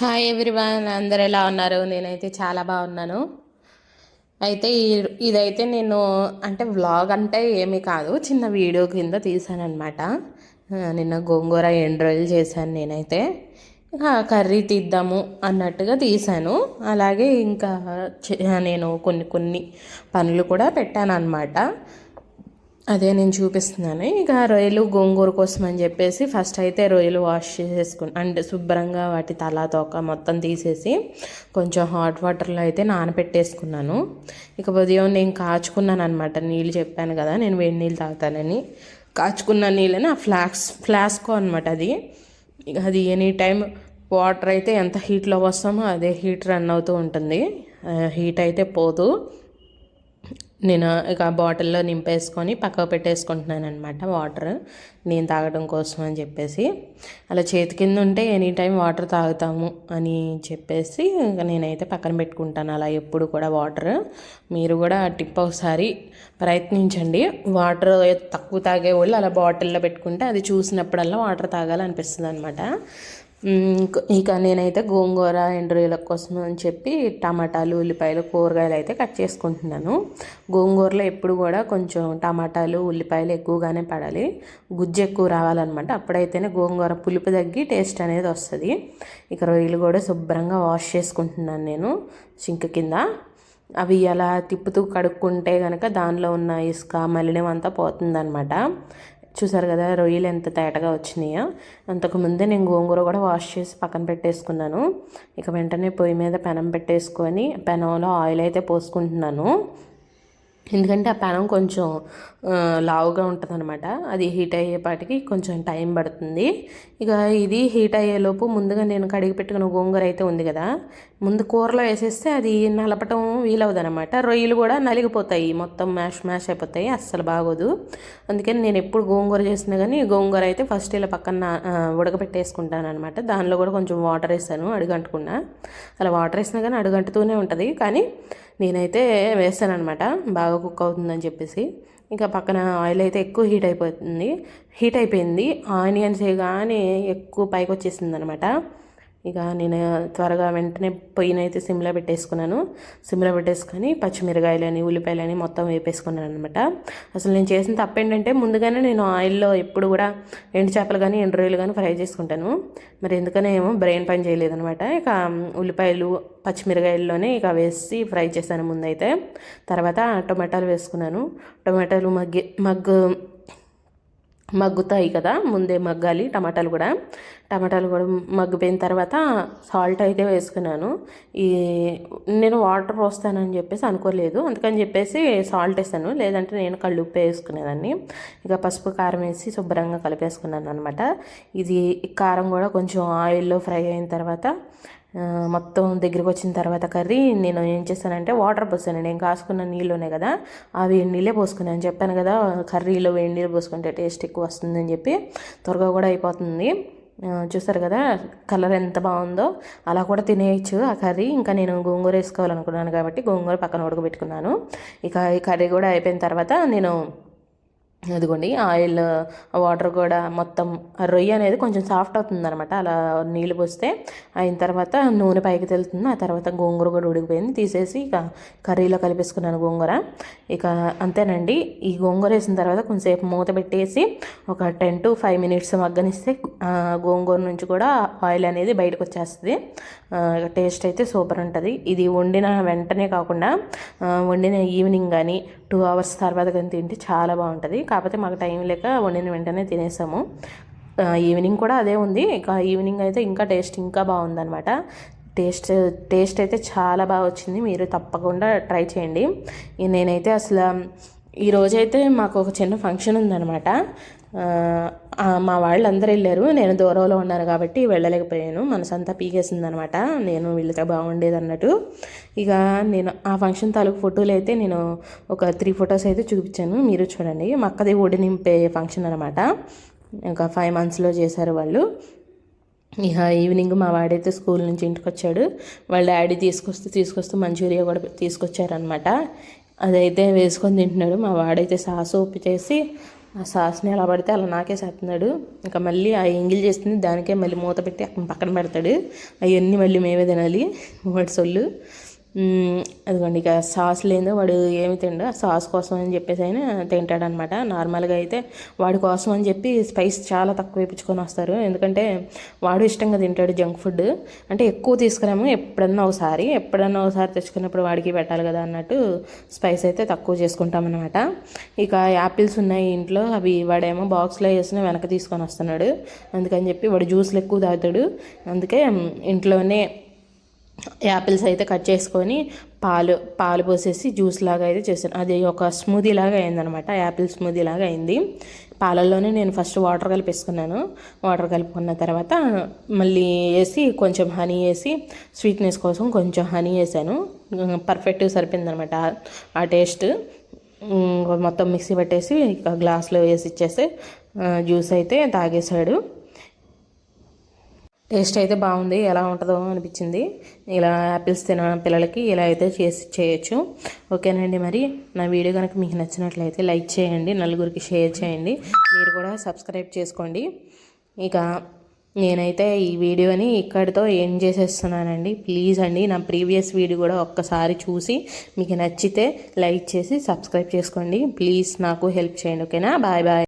Hi everyone అందరు ఎలా ఉన్నారు? నేనైతే చాలా బాగున్నాను. అయితే ఈ- ఇదైతే నేను అంటే వ్లాగ్ అంటే ఏమీ కాదు. చిన్న వీడియో కింద తీసానమాట నిన్న గోంగూర ఎండు రోజులు చేశాను నేనైతే. కర్రీ తీద్దాము అన్నట్టుగా తీశాను. అలాగే ఇంకా నేను కొన్ని కొన్ని పనులు కూడా పెట్టాను అనమాట అదే నేను చూపిస్తున్నాను. ఇక రొయ్యలు గోంగూర కోసం అని చెప్పేసి ఫస్ట్ అయితే రొయ్యలు వాష్ చేసేసుకుని అంటే శుభ్రంగా వాటి తల తోక మొత్తం తీసేసి కొంచెం హాట్ వాటర్లో అయితే నానబెట్టేసుకున్నాను ఇక ఉదయం నేను కాచుకున్నాను అనమాట నీళ్ళు చెప్పాను కదా నేను వేడి నీళ్ళు తాగుతానని. కాచుకున్న నీళ్ళని ఆ ఫ్లాక్స్ ఫ్లాస్కో అనమాట అది. ఇక అది ఎనీ టైం వాటర్ అయితే ఎంత హీట్లో వస్తామో అదే హీట్ రన్ అవుతూ ఉంటుంది. హీట్ అయితే పోదు. నేను ఇక బాటిల్లో నింపేసుకొని పక్కకు పెట్టేసుకుంటున్నాను అనమాట వాటర్. నేను తాగడం కోసం అని చెప్పేసి. అలా చేతి కింద ఉంటే ఎనీ టైం వాటర్ తాగుతాము అని చెప్పేసి నేనైతే పక్కన పెట్టుకుంటాను. అలా ఎప్పుడు కూడా వాటర్. మీరు కూడా టిప్ ఒకసారి ప్రయత్నించండి. వాటర్ తక్కువ తాగే వాళ్ళు అలా బాటిల్లో పెట్టుకుంటే అది చూసినప్పుడల్లా వాటర్ తాగాలనిపిస్తుంది అనమాట ఇక నేనైతే గోంగూర ఎండ్రోయల కోసం అని చెప్పి టమాటాలు ఉల్లిపాయలు కూరగాయలు అయితే కట్ చేసుకుంటున్నాను. గోంగూరలో ఎప్పుడు కూడా కొంచెం టమాటాలు ఉల్లిపాయలు ఎక్కువగానే పడాలి. గుజ్జు ఎక్కువ రావాలన్నమాట. అప్పుడైతేనే గోంగూర పులుపు తగ్గి టేస్ట్ అనేది వస్తుంది. ఇక రొయ్యలు కూడా శుభ్రంగా వాష్ చేసుకుంటున్నాను నేను సింక్ కింద. అవి అలా తిప్పుతూ కడుక్కుంటే కనుక దానిలో ఉన్న ఇసుక మలినం అంతా పోతుందన్నమాట. చూసారు కదా రొయ్యలు ఎంత తేటగా వచ్చినాయో. అంతకుముందే నేను గోంగూర కూడా వాష్ చేసి పక్కన పెట్టేసుకున్నాను. ఇక వెంటనే పొయ్యి మీద పెనం పెట్టేసుకొని పెనంలో ఆయిల్ అయితే పోసుకుంటున్నాను. ఎందుకంటే ఆ పెనం కొంచెం లావుగా ఉంటుంది అనమాట అది హీట్ అయ్యేపాటికి కొంచెం టైం పడుతుంది. ఇక ఇది హీట్ అయ్యేలోపు ముందుగా నేను కడిగి పెట్టుకున్న గోంగూర అయితే ఉంది కదా ముందు కూరలో వేసేస్తే అది నలపటం వీలవదనమాట రొయ్యలు కూడా నలిగిపోతాయి మొత్తం మ్యాష్ మ్యాష్ అయిపోతాయి అస్సలు బాగోదు. అందుకని నేను ఎప్పుడు గోంగూర చేసినా కానీ గోంగూర అయితే ఫస్ట్ ఇలా పక్కన ఉడకపెట్టేసుకుంటాను ఉడకబెట్టేసుకుంటాను అనమాట దానిలో కూడా కొంచెం వాటర్ వేసాను అడుగంటుకున్నా. అలా వాటర్ వేసినా కానీ అడుగంటుతూనే ఉంటుంది. కానీ నేనైతే వేస్తాననమాట బాగా కుక్ అవుతుందని చెప్పేసి. ఇంకా పక్కన ఆయిల్ అయితే ఎక్కువ హీట్ అయిపోతుంది. హీట్ అయిపోయింది. ఆనియన్స్ కానీ ఎక్కువ పైకి వచ్చేసింది అనమాట ఇక నేను త్వరగా వెంటనే పొయ్యినైతే సిమ్లో పెట్టేసుకున్నాను. సిమ్లో పెట్టేసుకొని పచ్చిమిరకాయలని ఉల్లిపాయలని మొత్తం వేపేసుకున్నాను అనమాట అసలు నేను చేసిన తప్పు ఏంటంటే ముందుగానే నేను ఆయిల్లో ఎప్పుడు కూడా ఎండు చేపలు కానీ ఎండు రొయ్యలు కానీ ఫ్రై చేసుకుంటాను. మరి ఎందుకనే ఏమో బ్రెయిన్ పని చేయలేదనమాట ఇక ఉల్లిపాయలు పచ్చిమిరకాయల్లోనే ఇక వేసి ఫ్రై చేశాను ముందైతే. తర్వాత టొమాటోలు వేసుకున్నాను. టొమాటోలు మగ్గి మగ్గు మగ్గుతాయి కదా ముందే మగ్గాలి టమాటాలు కూడా. టమాటాలు కూడా మగ్గిపోయిన తర్వాత సాల్ట్ అయితే వేసుకున్నాను. ఈ నేను వాటర్ పోస్తానని చెప్పేసి అనుకోలేదు. అందుకని చెప్పేసి సాల్ట్ వేసాను లేదంటే నేను కళ్ళు ఉప్పు వేసుకునేదాన్ని. ఇక పసుపు కారం వేసి శుభ్రంగా కలిపేసుకున్నాను అనమాట ఇది కారం కూడా కొంచెం ఆయిల్లో ఫ్రై అయిన తర్వాత మొత్తం దగ్గరికి వచ్చిన తర్వాత కర్రీ నేను ఏం చేశానంటే వాటర్ పోసాను. నేను కాసుకున్న నీళ్ళు ఉన్నాయి కదా ఆ వేడి నీళ్ళే పోసుకున్నాను. చెప్పాను కదా కర్రీలో వేడి నీళ్ళు పోసుకుంటే టేస్ట్ ఎక్కువ వస్తుందని చెప్పి త్వరగా కూడా అయిపోతుంది. చూస్తారు చూసారు కదా కలర్ ఎంత బాగుందో అలా కూడా తినేయచ్చు ఆ కర్రీ. ఇంకా నేను గోంగూర వేసుకోవాలనుకున్నాను కాబట్టి గోంగూర పక్కన ఉడకబెట్టుకున్నాను. ఇక ఈ కర్రీ కూడా అయిపోయిన తర్వాత నేను అదిగోండి ఆయిల్ వాటర్ కూడా మొత్తం రొయ్య అనేది కొంచెం సాఫ్ట్ అవుతుంది అనమాట అలా నీళ్ళు పోస్తే అయిన తర్వాత నూనె పైకి తెలుతుంది. ఆ తర్వాత గోంగూర కూడా ఉడికిపోయింది. తీసేసి ఇక కర్రీలో కలిపేసుకున్నాను గోంగూర. ఇక అంతేనండి. ఈ గోంగూర వేసిన తర్వాత కొంచెంసేపు మూత పెట్టేసి ఒక టెన్ టు ఫైవ్ మినిట్స్ మగ్గనిస్తే గోంగూర నుంచి కూడా ఆయిల్ అనేది బయటకు వచ్చేస్తుంది. టేస్ట్ అయితే సూపర్ ఉంటుంది. ఇది వండిన వెంటనే కాకుండా వండిన ఈవినింగ్ కానీ టూ అవర్స్ తర్వాత కానీ తింటే చాలా బాగుంటుంది. కాకపోతే మాకు టైం లేక వండిన వెంటనే తినేసాము. ఈవినింగ్ కూడా అదే ఉంది. ఇక ఈవినింగ్ అయితే ఇంకా టేస్ట్ ఇంకా బాగుందనమాట టేస్ట్ టేస్ట్ అయితే చాలా బాగా వచ్చింది. మీరు తప్పకుండా ట్రై చేయండి. నేనైతే అసలు ఈరోజైతే మాకు ఒక చిన్న ఫంక్షన్ ఉందన్నమాట. మా వాళ్ళందరూ వెళ్ళారు. నేను దూరంలో ఉన్నాను కాబట్టి వెళ్ళలేకపోయాను. మనసంతా పీకేసింది అనమాట నేను వెళ్తే బాగుండేది అన్నట్టు ఇక నేను ఆ ఫంక్షన్ తాలూకు ఫోటోలు అయితే నేను ఒక త్రీ ఫొటోస్ అయితే చూపించాను. మీరు చూడండి. మక్కది ఓడి నింపే ఫంక్షన్ అనమాట. ఇంకా ఫైవ్ మంత్స్లో చేశారు వాళ్ళు. ఇక ఈవినింగ్ మా వాడైతే స్కూల్ నుంచి ఇంటికి వచ్చాడు వాళ్ళ డాడీ తీసుకొస్తూ తీసుకొస్తూ మంచూరియా కూడా తీసుకొచ్చారనమాట. అదైతే వేసుకొని తింటున్నాడు. మా వాడైతే సాసు ఉప్పు చేసి ఆ సాస్ని ఎలా పడితే అలా నాకేసేస్తున్నాడు ఇంకా మళ్ళీ ఆ ఎంగిల్ చేస్తుంది. దానికే మళ్ళీ మూత పెట్టి అక్కడ పక్కన పెడతాడు. అవన్నీ మళ్ళీ మేమే తినాలి. వాడి సొల్లు. అదిగోండి ఇక సాస్ లేదు వాడు ఏమి తిండు సాస్ కోసం అని చెప్పేసి అయినా తింటాడనమాట. నార్మల్గా అయితే వాడి కోసం అని చెప్పి స్పైస్ చాలా తక్కువ వేయించుకొని వస్తారు. ఎందుకంటే వాడు ఇష్టంగా తింటాడు జంక్ ఫుడ్ అంటే ఎక్కువ తీసుకురాము ఎప్పుడన్నా ఒకసారి ఎప్పుడన్నా ఒకసారి తెచ్చుకున్నప్పుడు వాడికి పెట్టాలి కదా అన్నట్టు స్పైస్ అయితే తక్కువ చేసుకుంటాం అనమాట ఇక యాపిల్స్ ఉన్నాయి ఇంట్లో అవి వాడేమో బాక్స్లో వేసిన వెనక తీసుకొని వస్తున్నాడు. అందుకని చెప్పి వాడు జ్యూస్లు ఎక్కువ తాగుతాడు. అందుకే ఇంట్లోనే యాపిల్స్ అయితే కట్ చేసుకొని పాలు పాలు పోసేసి జ్యూస్ లాగా అయితే చేశాను. అది ఒక స్మూదీ లాగా అయిందనమాట. యాపిల్ స్మూదీ లాగా అయింది. పాలల్లోనే నేను ఫస్ట్ వాటర్ కలిపేసుకున్నాను. వాటర్ కలుపుకున్న తర్వాత మళ్ళీ వేసి కొంచెం హనీ వేసి స్వీట్నెస్ కోసం కొంచెం హనీ వేసాను. పర్ఫెక్ట్గా సరిపోయిందనమాట ఆ టేస్ట్. మొత్తం మిక్సీ పట్టేసి గ్లాస్లో వేసి ఇచ్చేసి జ్యూస్ అయితే తాగేశాడు. టేస్ట్ అయితే బాగుంది. ఎలా ఉంటుందో అనిపించింది. ఇలా యాపిల్స్ తిన పిల్లలకి ఇలా అయితే చేసి చేయొచ్చు. ఓకేనండి మరి. నా వీడియో కనుక మీకు నచ్చినట్లయితే లైక్ చేయండి. నలుగురికి షేర్ చేయండి. మీరు కూడా సబ్స్క్రైబ్ చేసుకోండి. ఇక నేనైతే ఈ వీడియోని ఇక్కడితో ఏం చేసేస్తున్నానండి. ప్లీజ్ అండి నా ప్రీవియస్ వీడియో కూడా ఒక్కసారి చూసి మీకు నచ్చితే లైక్ చేసి సబ్స్క్రైబ్ చేసుకోండి. ప్లీజ్ నాకు హెల్ప్ చేయండి. ఓకేనా? Bye bye.